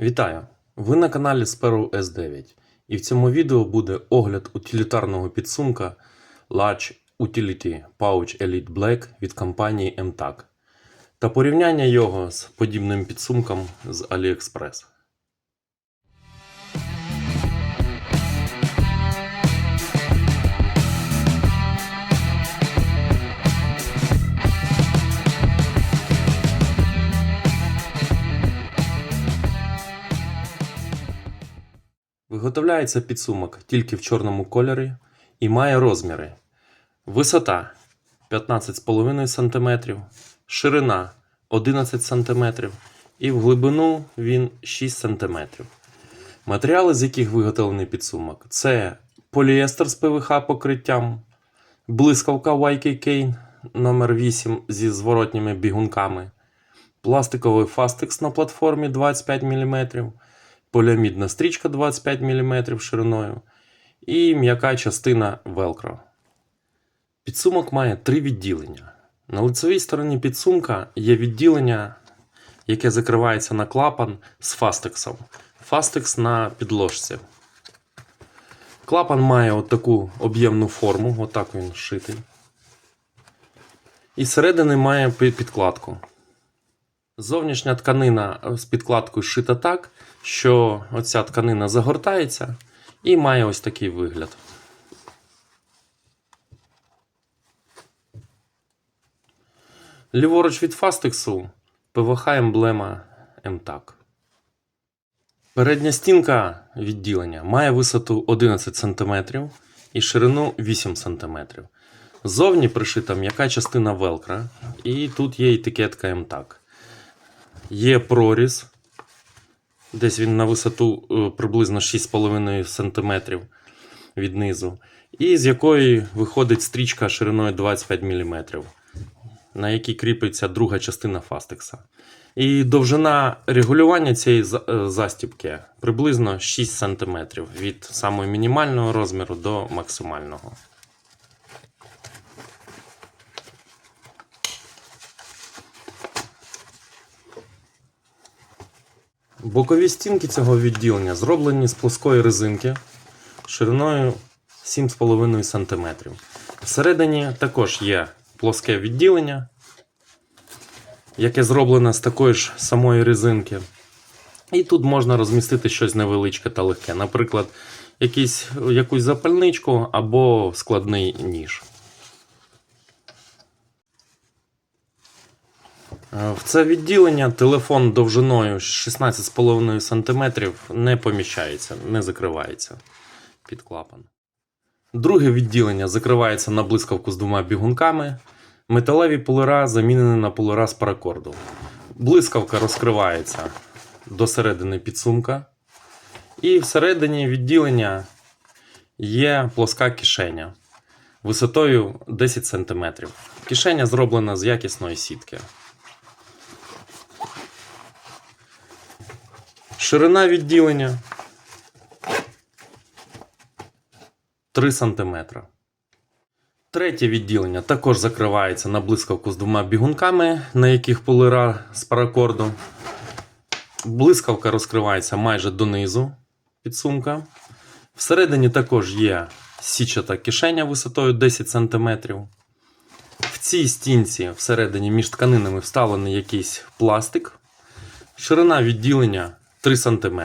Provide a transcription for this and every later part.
Вітаю! Ви на каналі Sparrow S9 і в цьому відео буде огляд утилітарного підсумка Large Utility Pouch Elite Black від компанії MTAC та порівняння його з подібним підсумком з AliExpress. Виготовляється підсумок тільки в чорному кольорі і має розміри. Висота 15,5 см, ширина 11 см і в глибину він 6 см. Матеріали, з яких виготовлений підсумок, це поліестер з ПВХ покриттям, блискавка YKK номер 8 зі зворотніми бігунками, пластиковий фастекс на платформі 25 мм, поліамідна стрічка 25 мм шириною і м'яка частина Velcro. Підсумок має три відділення. На лицевій стороні підсумка є відділення, яке закривається на клапан з фастексом. Фастекс на підложці. Клапан має отаку об'ємну форму, отак він шитий. І зсередини має підкладку. Зовнішня тканина з підкладкою шита так, що оця тканина загортається і має ось такий вигляд. Ліворуч від фастексу ПВХ емблема МТАК. Передня стінка відділення має висоту 11 см і ширину 8 см. Ззовні пришита м'яка частина велкра, і тут є етикетка МТАК. Є проріз, десь він на висоту е, приблизно 6,5 см від низу, і з якої виходить стрічка шириною 25 мм, на якій кріпиться друга частина фастекса. І довжина регулювання цієї е, застібки приблизно 6 см від самого мінімального розміру до максимального. Бокові стінки цього відділення зроблені з плоскої резинки шириною 7,5 см. Всередині також є плоске відділення, яке зроблене з такої ж самої резинки. І тут можна розмістити щось невеличке та легке, наприклад, якісь, якусь запальничку або складний ніж. В це відділення телефон довжиною 16,5 см не поміщається, не закривається під клапан. Друге відділення закривається на блискавку з двома бігунками. Металеві полера замінені на полера з паракорду. Блискавка розкривається до середини підсумка. І всередині відділення є плоска кишеня висотою 10 см. Кишеня зроблена з якісної сітки. Ширина відділення 3 см. Третє відділення також закривається на блискавку з двома бігунками, на яких полира з паракордом. Блискавка розкривається майже донизу підсумка. Всередині також є січата кишеня висотою 10 см. В цій стінці всередині між тканинами вставлений якийсь пластик. Ширина відділення 3 см.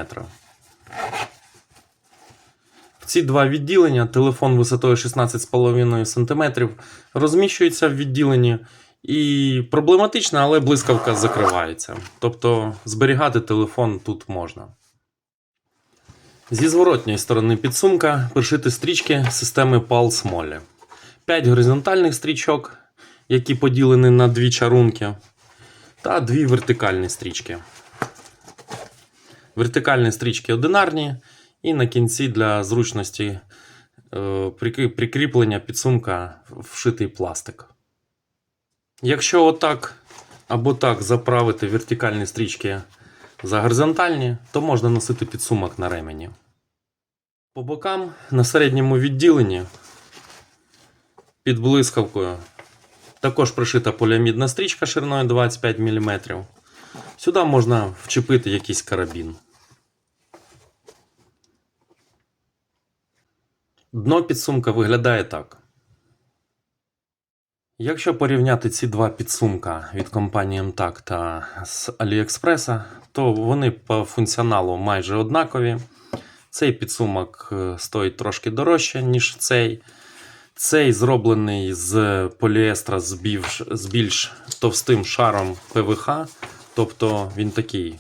В ці два відділення телефон висотою 16,5 см розміщується в відділенні і проблематично, але блискавка закривається. Тобто зберігати телефон тут можна. Зі зворотньої сторони підсумка пришити стрічки системи Pulse Molly. 5 горизонтальних стрічок, які поділені на дві чарунки, та дві вертикальні стрічки. Вертикальні стрічки одинарні, і на кінці для зручності е, прикріплення підсумка вшитий пластик. Якщо отак або так заправити вертикальні стрічки за горизонтальні, то можна носити підсумок на ремені. По бокам на середньому відділенні під блискавкою також пришита поліамідна стрічка шириною 25 мм. Сюди можна вчепити якийсь карабін. Дно підсумка виглядає так. Якщо порівняти ці два підсумка від компанії MTAC та з AliExpress, то вони по функціоналу майже однакові. Цей підсумок е, стоїть трошки дорожче, ніж цей. Цей зроблений з поліестра з більш, з більш товстим шаром ПВХ тобто він такий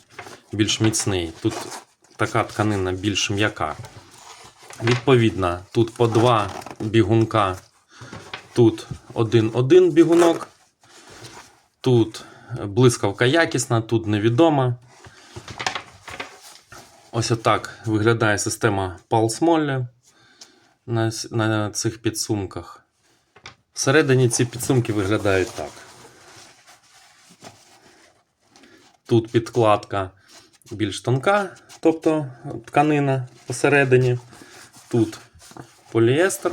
більш міцний. Тут така тканина більш м'яка. Відповідно, тут по два бігунка, тут один-один бігунок, тут блискавка якісна, тут невідома. Ось отак виглядає система с- на цих підсумках. Всередині ці підсумки виглядають так. Тут підкладка більш тонка, тобто тканина посередині. Тут поліестер.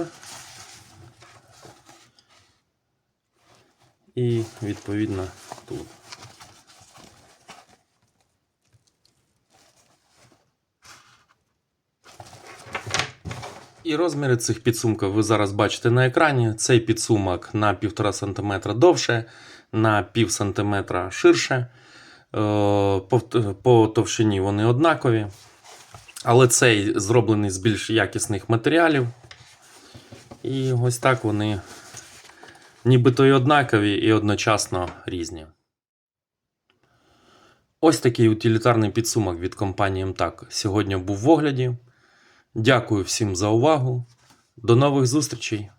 І відповідно тут. І розміри цих підсумків ви зараз бачите на екрані. Цей підсумок на 1,5 см довше, на пів сантиметра ширше. Е, По, товщині вони однакові. Але цей зроблений з більш якісних матеріалів. І ось так вони нібито і однакові, і одночасно різні. Ось такий утилітарний підсумок від компанії МТАК сьогодні був в огляді. Дякую всім за увагу. До нових зустрічей!